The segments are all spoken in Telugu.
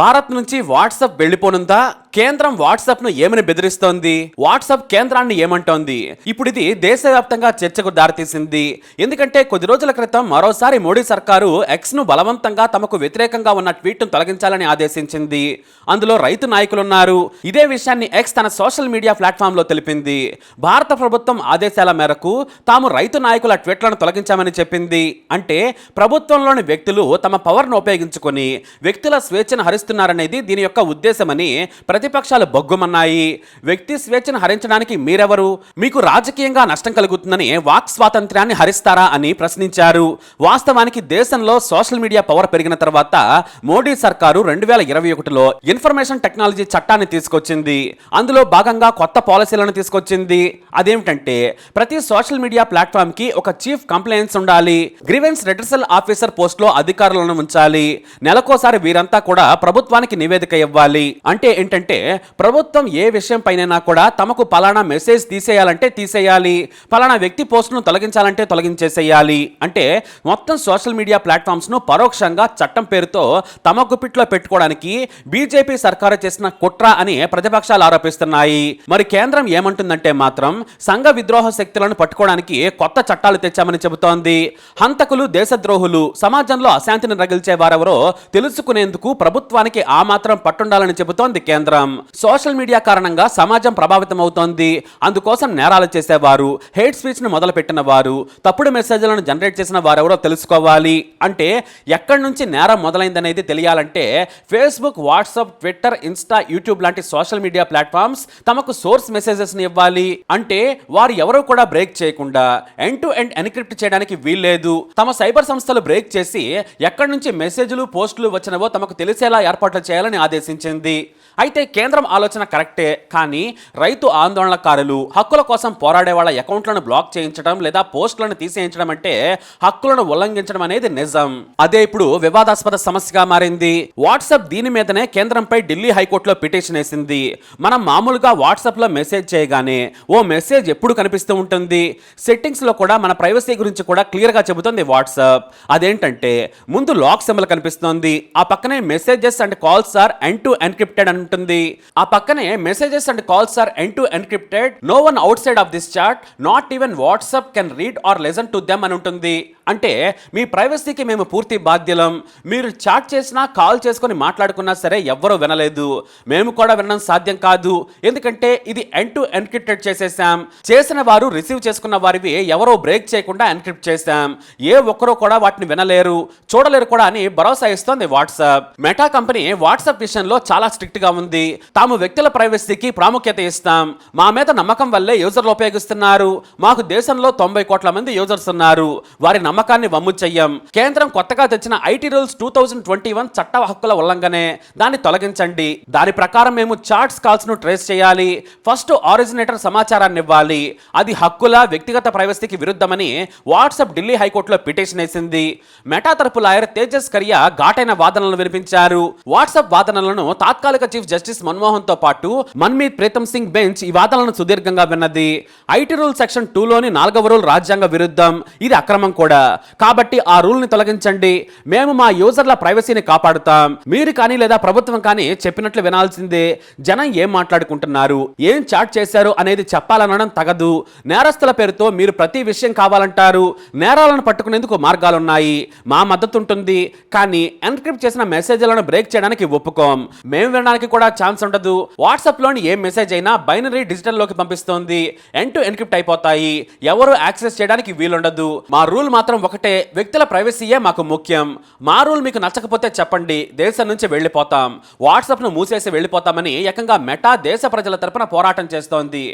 భారత్ నుంచి వాట్సాప్ వెళ్ళిపోనుందా కేంద్రం వాట్సాప్ను ఏమని బెదిరిస్తోంది? వాట్సాప్ కేంద్రాన్ని ఏమంటోంది? ఇప్పుడు ఇది దేశవ్యాప్తంగా చర్చకు దారితీసింది. ఎందుకంటే కొద్ది రోజుల క్రితం మరోసారి మోడీ సర్కారు ఎక్స్ను బలవంతంగా తమకు వ్యతిరేకంగా ఉన్న ట్వీట్ను తొలగించాలని ఆదేశించింది. అందులో రైతు నాయకులున్నారు. ఇదే విషయాన్ని ఎక్స్ తన సోషల్ మీడియా ప్లాట్ఫామ్లో తెలిపింది. భారత ప్రభుత్వం ఆదేశాల మేరకు తాము రైతు నాయకుల ట్వీట్లను తొలగించామని చెప్పింది. అంటే ప్రభుత్వంలోని వ్యక్తులు తమ పవర్ను ఉపయోగించుకొని వ్యక్తుల స్వేచ్ఛను హరిస్తున్నారనేది దీని యొక్క ఉద్దేశమని ప్రతిపక్షాలు బొగ్గుమన్నాయి. వ్యక్తి స్వేచ్ఛను హరించడానికి మీరెవరు? మీకు రాజకీయంగా నష్టం కలుగుతుందని వాక్ స్వాతంత్ర్యాన్ని హరిస్తారా అని ప్రశ్నించారు. వాస్తవానికి దేశంలో సోషల్ మీడియా పవర్ పెరిగిన తర్వాత మోడీ సర్కారు రెండు వేల ఇరవై ఒకటిలో ఇన్ఫర్మేషన్ టెక్నాలజీ చట్టాన్ని తీసుకొచ్చింది. అందులో భాగంగా కొత్త పాలసీలను తీసుకొచ్చింది. అదేమిటంటే ప్రతి సోషల్ మీడియా ప్లాట్ఫామ్కి ఒక చీఫ్ కంప్లైంట్స్ ఉండాలి. గ్రీవెన్స్ రిటర్సల్ ఆఫీసర్ పోస్ట్లో అధికారులను ఉంచాలి. నెలకోసారి వీరంతా కూడా ప్రభుత్వానికి నివేదిక ఇవ్వాలి. అంటే ఏంటంటే ప్రభుత్వం ఏ విషయం పైన కూడా తమకు పలానా మెసేజ్ తీసేయాలంటే తీసేయాలి. పలానా వ్యక్తి పోస్టును తొలగించాలంటే తొలగించేసేయాలి. అంటే మొత్తం సోషల్ మీడియా ప్లాట్ఫామ్స్ను పరోక్షంగా చట్టం పేరుతో తమ గుప్పిట్లో పెట్టుకోవడానికి బీజేపీ సర్కారు చేసిన కుట్ర అని ప్రతిపక్షాలు ఆరోపిస్తున్నాయి. మరి కేంద్రం ఏమంటుందంటే మాత్రం సంఘ విద్రోహ శక్తులను పట్టుకోవడానికి కొత్త చట్టాలు తెచ్చామని చెబుతోంది. హంతకులు దేశద్రోహులు సమాజంలో అశాంతిని రగిల్చే వారెవరో తెలుసుకునేందుకు ప్రభావానికి ఆ మాత్రం పట్టుండాలని చెబుతోంది కేంద్రం. సోషల్ మీడియా కారణంగా సమాజం ప్రభావితం అవుతోంది అందుకోసం నేరాలు చేసేవారు హేట్ స్పీచ్ను మొదలుపెట్టిన వారు తప్పుడు మెసేజ్లను జనరేట్ చేసిన వారెవరో తెలుసుకోవాలి. అంటే ఎక్కడి నుంచి నేరం మొదలైందనేది తెలియాలంటే Facebook WhatsApp Twitter Insta YouTube లాంటి సోషల్ మీడియా ప్లాట్ఫామ్స్ తమకు సోర్స్ మెసేజెస్ని ఇవ్వాలి. అంటే వారు ఎవరు కూడా బ్రేక్ చేయకుండా ఎండ్ టు ఎండ్ ఎన్క్రిప్ట్ చేయడానికి వీల్లేదు. తమ సైబర్ సంస్థలు బ్రేక్ చేసి ఎక్కడి నుంచి మెసేజ్లు పోస్టులు వచ్చినవో తమకు తెలిసేలా ఏర్పాట్లు చేయాలని ఆదేశించింది. అయితే కేంద్రం ఆలోచన కరెక్టే కానీ రైతు ఆందోళనకారులు హక్కుల కోసం పోరాడే వాళ్ళ అకౌంట్లను బ్లాక్ చేయించడం లేదా పోస్టులను తీసేయించడం అంటే హక్కులను ఉల్లంఘించడం అనేది నిజం. అదే ఇప్పుడు వివాదాస్పద సమస్యగా మారింది. వాట్సాప్ దీని మీదనే కేంద్రంపై ఢిల్లీ హైకోర్టులో పిటిషన్ వేసింది. మనం మామూలుగా వాట్సాప్లో మెసేజ్ చేయగానే ఓ మెసేజ్ ఎప్పుడు కనిపిస్తూ ఉంటుంది? సెట్టింగ్స్లో కూడా మన ప్రైవసీ గురించి కూడా క్లియర్గా చెబుతుంది వాట్సాప్. అదేంటంటే ముందు లాక్ సింబల్ కనిపిస్తోంది. ఆ పక్కనే messages and calls are end to encrypted అని ఉంటుంది. ఆ పక్కనే messages and calls are end to encrypted no one outside of this chat not even WhatsApp can read or listen to them అని ఉంటుంది. అంటే మీ ప్రైవసీకి మేము పూర్తి బాధ్యులం. మీరు చాట్ చేసినా కాల్ చేసుకొని మాట్లాడుకున్నా సరే ఎవ్వరూ వినలేదు. మేము కూడా వినడం సాధ్యం కాదు. ఎందుకంటే ఇది ఎండ్ టు ఎన్క్రిప్టెడ్ చేసేసాం. చేసిన వారు రిసీవ్ చేసుకున్న వారివి ఎవరో బ్రేక్ చేయకుండా ఎన్క్రిప్ట్ చేశాం. ఏ ఒక్కరూ కూడా వాటిని వినలేరు. చూడలేరు కూడా అని భరోసా ఇస్తోంది వాట్సాప్ మెటా కంపెనీ వాట్సాప్ విషయంలో చాలా స్ట్రిక్ట్గా ఉంది. తాము వ్యక్తుల ప్రైవసీకి ప్రాముఖ్యత ఇస్తాం. మా మీద నమ్మకం వల్లే యూజర్లు ఉపయోగిస్తున్నారు. మాకు దేశంలో తొంభై కోట్ల మంది యూజర్స్ ఉన్నారు. వారి నమ్మకాన్ని వమ్ము చెయ్యం. కేంద్రం కొత్తగా తెచ్చిన IT rules two thousand twenty one చట్ట హక్కుల ఉల్లంఘనే. దాన్ని తొలగించండి. దాని ప్రకారం మేము చాట్స్ కాల్స్ను ట్రేస్ చేయాలి. ఫస్ట్ ఆరిజినేటర్ సమాచారాన్ని ఇవ్వాలి. అది హక్కుల వ్యక్తిగత ప్రైవసీకి విరుద్ధమని వాట్సాప్ ఢిల్లీ హైకోర్టులో పిటిషన్ వేసింది. మెటా తరపు లాయర్ తేజస్ కరియా ఘాటైన వాదనలు వినిపించారు. వాట్సాప్ వాదనలను తాత్కాలిక చీఫ్ జస్టిస్ మన్మోహన్తో పాటు మన్మీత్ ప్రీతం సింగ్ బెంచ్ ఈ వాదనలను సుదీర్ఘంగా విన్నది. ఐటీ రూల్ సెక్షన్ టూలోని నాలుగవ రూల్ రాజ్యాంగ విరుద్ధం. ఇది అక్రమం కూడా. కాబట్టి ఆ రూల్ని తొలగించండి. మేము మా యూజర్ల ప్రైవసీని కాపాడుతాం. మీరు కానీ లేదా ప్రభుత్వం కానీ చెప్పినట్లు వినాల్సిందే. జనం ఏం మాట్లాడుకుంటున్నారు? ఏం చాట్ చేశారు అనేది చెప్పాలనడం తగదు. నేరస్తుల పేరుతో మీరు ప్రతి విషయం కావాలంటారు. నేరాలను పట్టుకునేందుకు మార్గాలున్నాయి. మా మద్దతు ఉంటుంది. కానీ ఎన్క్రిప్ట్ చేసిన మెసేజ్లను బ్రేక్ చేయడానికి ఒప్పుకోం. మేము వినడానికి కూడా ఛాన్స్ ఉండదు. వాట్సాప్లోని ఏ మెసేజ్ అయినా బైనరీ డిజిటల్లోకి పంపిస్తోంది. ఎండ్ టు ఎన్క్రిప్ట్ అయిపోతాయి. ఎవరు యాక్సెస్ చేయడానికి వీలుండదు. మా రూల్ మాత్రం ఒకటే వ్యక్తుల ప్రైవసీయే మాకు ముఖ్యం. మా రూల్ మీకు నచ్చకపోతే చెప్పండి. దేశం నుంచి వెళ్ళిపోతాం. వాట్సాప్ను మూసేసి వెళ్ళిపోతామని ఏకంగా మెటా దేశ ప్రజల తరపున పోరాటం చేస్తోంది.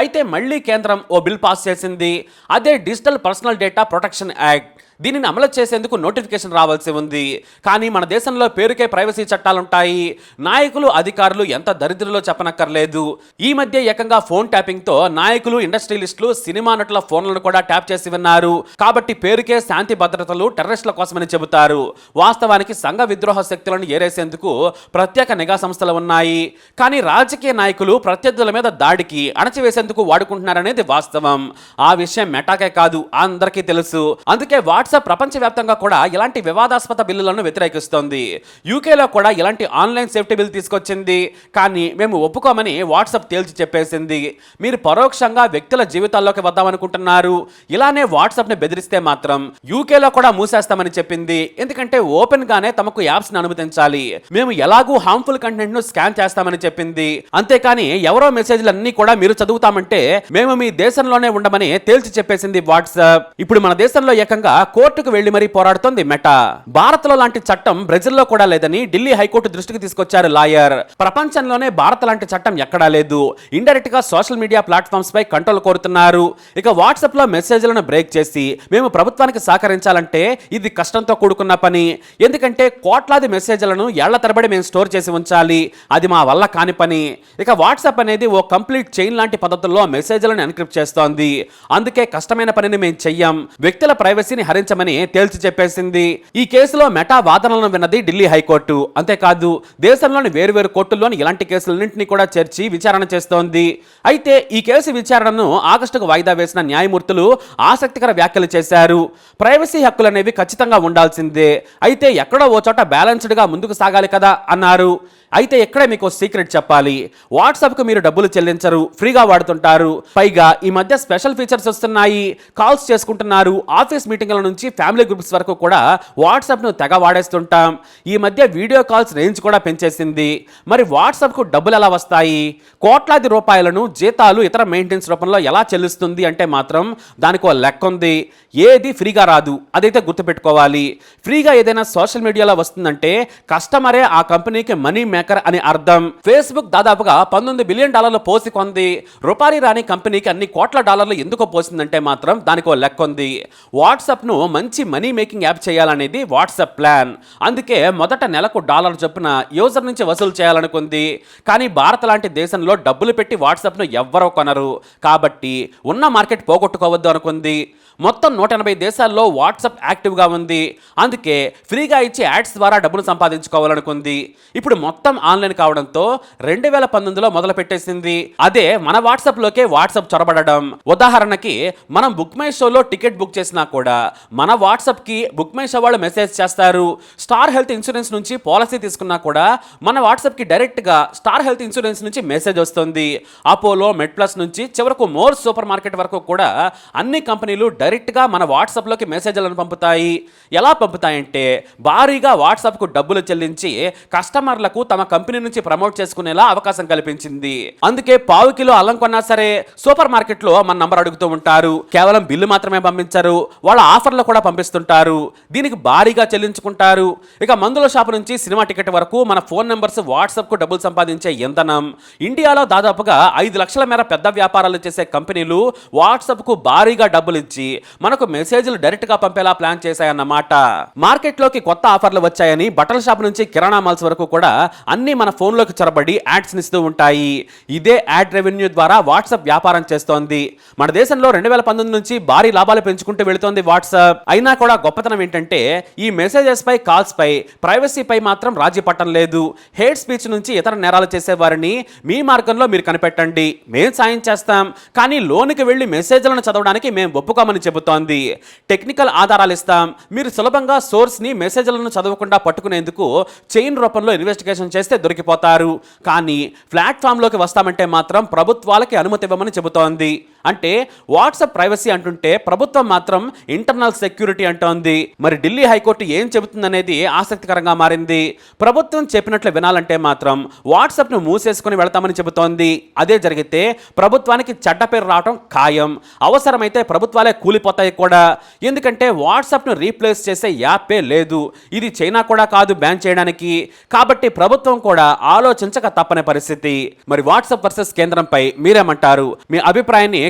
అయితే మళ్ళీ కేంద్రం ఓ బిల్ పాస్ చేసింది. అదే digital personal data protection act దీనిని అమలు చేసేందుకు నోటిఫికేషన్ రావాల్సి ఉంది. కానీ మన దేశంలో పేరుకే ప్రైవసీ చట్టాలుంటాయి. నాయకులు అధికారులు ఎంత దరిద్రలో చెప్పనక్కర్లేదు. ఈ మధ్య ఏకంగా ఫోన్ ట్యాపింగ్తో నాయకులు ఇండస్ట్రియలిస్టులు సినిమా నటుల ఫోన్లను కూడా ట్యాప్ చేసి విన్నారు. కాబట్టి పేరుకే శాంతి భద్రతలు టెర్రరిస్టుల కోసమని చెబుతారు. వాస్తవానికి సంఘ విద్రోహ శక్తులను ఏరేసేందుకు ప్రత్యేక నిఘా సంస్థలు ఉన్నాయి. కానీ రాజకీయ నాయకులు ప్రత్యర్థుల మీద దాడికి అణచివేసేందుకు వాడుకుంటున్నారనేది వాస్తవం. ఆ విషయం మెటాకే కాదు అందరికీ తెలుసు. అందుకే వాట్సాప్ ప్రపంచవ్యాప్తంగా కూడా ఇలాంటి వివాదాస్పద బిల్లులను వ్యతిరేకిస్తోంది. యూకేలో కూడా ఇలాంటి ఆన్లైన్ సేఫ్టీ బిల్ తీసుకొచ్చింది. కానీ మేము ఒప్పుకోమని వాట్సాప్ తేల్చి చెప్పేసింది. మీరు పరోక్షంగా వ్యక్తుల జీవితాల్లోకి వద్దామనుకుంటున్నారు. ఇలానే వాట్సాప్ని బెదిరిస్తే మాత్రం యూకేలో కూడా మూసేస్తామని చెప్పింది. ఎందుకంటే ఓపెన్ గానే తమకు యాప్స్ని అనుమతించాలి. మేము ఎలాగూ హార్మ్ఫుల్ కంటెంట్ను స్కాన్ చేస్తామని చెప్పింది. అంతేకాని ఎవరో మెసేజ్లన్నీ అన్ని కూడా మీరు చదువుతామంటే మేము మీ దేశంలోనే ఉండమని తేల్చి చెప్పేసింది వాట్సాప్. ఇప్పుడు మన దేశంలో ఏకంగా కోర్టుకు వెళ్ళి మరీ పోరాడుతోంది మెటా. భారత్లో లాంటి చట్టం బ్రెజిల్లో కూడా లేదని ఢిల్లీ హైకోర్టు దృష్టికి తీసుకొచ్చారు లాయర్. ప్రపంచంలోనే భారత్ లాంటి చట్టం ఎక్కడా లేదు. ఇండైరెక్ట్గా సోషల్ మీడియా ప్లాట్ఫామ్స్ పై కంట్రోల్ కోరుతున్నారు. ఇక వాట్సాప్లో మెసేజ్లను బ్రేక్ చేసి మేము ప్రభుత్వానికి సహకరించాలంటే ఇది కష్టంతో కూడుకున్న పని. ఎందుకంటే కోట్లాది మెసేజ్లను ఏళ్ళ తరబడి మేము స్టోర్ చేసి ఉంచాలి. అది మా వల్ల కాని పని. ఇక వాట్సాప్ అనేది ఓ కంప్లీట్ చైన్ లాంటి పద్ధతుల్లో మెసేజ్లను ఎన్క్రిప్ట్ చేస్తోంది. అందుకే కష్టమైన పనిని మేము చెయ్యం. వ్యక్తుల ప్రైవసీని భరించమని తేల్చి చెప్పేసింది. ఈ కేసులో మెటా వాదనలను విన్నది ఢిల్లీ హైకోర్టు. అంతేకాదు దేశంలోని వేరువేరు కోర్టుల్లోని ఇలాంటి కేసులన్నింటినీ కూడా చేర్చి విచారణ చేస్తోంది. అయితే ఈ కేసు విచారణను ఆగస్టుకు వాయిదా వేసిన న్యాయమూర్తులు ఆసక్తికర వ్యాఖ్యలు చేశారు. ప్రైవసీ హక్కులు అనేవి ఖచ్చితంగా ఉండాల్సిందే. అయితే ఎక్కడో ఓ చోట బ్యాలెన్స్డ్గా ముందుకు సాగాలి కదా అన్నారు. అయితే ఇక్కడే మీకు సీక్రెట్ చెప్పాలి? వాట్సాప్కు మీరు డబ్బులు చెల్లించరు ఫ్రీగా వాడుతుంటారు. పైగా ఈ మధ్య స్పెషల్ ఫీచర్స్ వస్తున్నాయి కాల్స్ చేసుకుంటున్నారు ఆఫీస్ మీటింగ్ల నుంచి ఫ్యామిలీ గ్రూప్స్ వరకు కూడా వాట్సాప్ను తెగ వాడేస్తుంటాం. ఈ మధ్య వీడియో కాల్స్ రేంజ్ కూడా పెంచేసింది. మరి వాట్సాప్కు డబ్బులు ఎలా వస్తాయి? కోట్లాది రూపాయలను జీతాలు ఇతర మెయింటెనెన్స్ రూపంలో ఎలా చెల్లిస్తుంది అంటే మాత్రం దానికి ఒక లెక్క ఉంది. ఏది ఫ్రీగా రాదు అదైతే గుర్తుపెట్టుకోవాలి. ఫ్రీగా ఏదైనా సోషల్ మీడియాలో వస్తుందంటే కస్టమరే ఆ కంపెనీకి మనీ మేకర్ అని అర్థం. ఫేస్బుక్ దాదాపుగా పంతొమ్మిది బిలియన్ డాలర్లు పోసి కొంది. రూపాయి రాని కంపెనీకి అన్ని కోట్ల డాలర్లు ఎందుకు పోసిందంటే మాత్రం దానికో లెక్క ఉంది వాట్సాప్ను మంచి మనీ మేకింగ్ యాప్ చేయాలనేది వాట్సాప్ ప్లాన్. అందుకే మొదట నెలకు డాలర్ చొప్పున యూజర్ నుంచి వసూలు చేయాలనుకుంది. కానీ భారత్ లాంటి దేశంలో డబ్బులు పెట్టి వాట్సాప్ను ఎవ్వరూ కొనరు. కాబట్టి ఉన్న మార్కెట్ పోగొట్టుకోవద్దు అనుకుంది. మొత్తం నూట ఎనభై దేశాల్లో వాట్సాప్ యాక్టివ్గా ఉంది. అందుకే ఫ్రీగా ఇచ్చే యాడ్స్ ద్వారా డబ్బులు సంపాదించుకోవాలనుకుంది. ఇప్పుడు మొత్తం ఆన్లైన్ కావడంతో రెండు వేల పంతొమ్మిదిలో మొదలు పెట్టేసింది అదే మన వాట్సాప్లోకే వాట్సాప్ చొరబడడం. ఉదాహరణకి మనం బుక్ మై షోలో టికెట్ బుక్ చేసినా కూడా మన వాట్సాప్కి బుక్ మై షో వాళ్ళు మెసేజ్ చేస్తారు. స్టార్ హెల్త్ ఇన్సూరెన్స్ నుంచి పాలసీ తీసుకున్నా కూడా మన వాట్సాప్కి డైరెక్ట్గా స్టార్ హెల్త్ ఇన్సూరెన్స్ నుంచి మెసేజ్ వస్తుంది. అపోలో మెడ్ ప్లస్ నుంచి చివరకు మోర్ సూపర్ మార్కెట్ వరకు కూడా అన్ని కంపెనీలు డైరెక్ట్గా మన వాట్సాప్లోకి మెసేజ్లను పంపుతాయి. ఎలా పంపుతాయంటే భారీగా వాట్సాప్కు డబ్బులు చెల్లించి కస్టమర్లకు తమ కంపెనీ నుంచి ప్రమోట్ చేసుకునేలా అవకాశం కల్పించింది. అందుకే పావు కిలో అల్లం కొన్నా సరే సూపర్ మార్కెట్లో మన నంబర్ అడుగుతూ ఉంటారు. కేవలం బిల్లు మాత్రమే పంపించరు. వాళ్ళ ఆఫర్లు కూడా పంపిస్తుంటారు. దీనికి భారీగా చెల్లించుకుంటారు. ఇక మందుల షాప్ నుంచి సినిమా టికెట్ వరకు మన ఫోన్ నెంబర్స్ వాట్సాప్కు డబ్బులు సంపాదించే ఇంధనం ఇండియాలో దాదాపుగా ఐదు లక్షల మేర పెద్ద వ్యాపారాలు చేసే కంపెనీలు వాట్సాప్కు భారీగా డబ్బులు ఇచ్చి మనకు మెసేజ్లు డైరెక్ట్గా పంపేలా ప్లాన్ చేశాయన్నమాట. మార్కెట్లోకి కొత్త ఆఫర్లు వచ్చాయని బట్టల షాప్ నుంచి కిరాణా మాల్స్ వరకు కూడా అన్ని మన ఫోన్లోకి చొరబడి యాడ్స్ని ఇస్తూ ఉంటాయి. ఇదే యాడ్ రెవెన్యూ ద్వారా వాట్సాప్ వ్యాపారం చేస్తోంది. మన దేశంలో రెండు వేల పంతొమ్మిది నుంచి భారీ లాభాలు పెంచుకుంటూ వెళుతోంది వాట్సాప్. అయినా కూడా గొప్పతనం ఏంటంటే ఈ మెసేజెస్ పై కాల్స్ పై ప్రైవసీ పై మాత్రం రాజీ పట్టం లేదు. హేట్ స్పీచ్ నుంచి ఇతర నేరాలు చేసేవారిని మీ మార్గంలో మీరు కనిపెట్టండి. మేము సాయం చేస్తాం. కానీ లోనికి వెళ్ళి మెసేజ్లను చదవడానికి మేము ఒప్పుకోమని చెబుతోంది. టెక్నికల్ ఆధారాలు ఇస్తాం. మీరు సులభంగా సోర్స్ని మెసేజ్లను చదవకుండా పట్టుకునేందుకు చైన్ రూపంలో ఇన్వెస్టిగేషన్ చేస్తే దొరికిపోతారు. కానీ ప్లాట్ఫామ్లోకి వస్తామంటే మాత్రం ప్రభుత్వాలకి అనుమతి ఇవ్వమని చెబుతోంది. అంటే వాట్సాప్ ప్రైవసీ అంటుంటే ప్రభుత్వం మాత్రం ఇంటర్నల్ సెక్యూరిటీ అంటోంది. మరి ఢిల్లీ హైకోర్టు ఏం చెబుతుందనేది ఆసక్తికరంగా మారింది. ప్రభుత్వం చెప్పినట్లు వినాలంటే మాత్రం వాట్సాప్ను మూసేసుకుని వెళతామని చెబుతోంది. అదే జరిగితే ప్రభుత్వానికి చెడ్డ పేరు రావటం ఖాయం. అవసరమైతే ప్రభుత్వాలే కూలిపోతాయి కూడా. ఎందుకంటే వాట్సాప్ను రీప్లేస్ చేసే యాపే లేదు. ఇది చైనా కూడా కాదు బ్యాన్ చేయడానికి. కాబట్టి ప్రభుత్వం కూడా ఆలోచించక తప్పని పరిస్థితి. మరి వాట్సాప్ వర్సెస్ కేంద్రంపై మీరేమంటారు? మీ అభిప్రాయాన్ని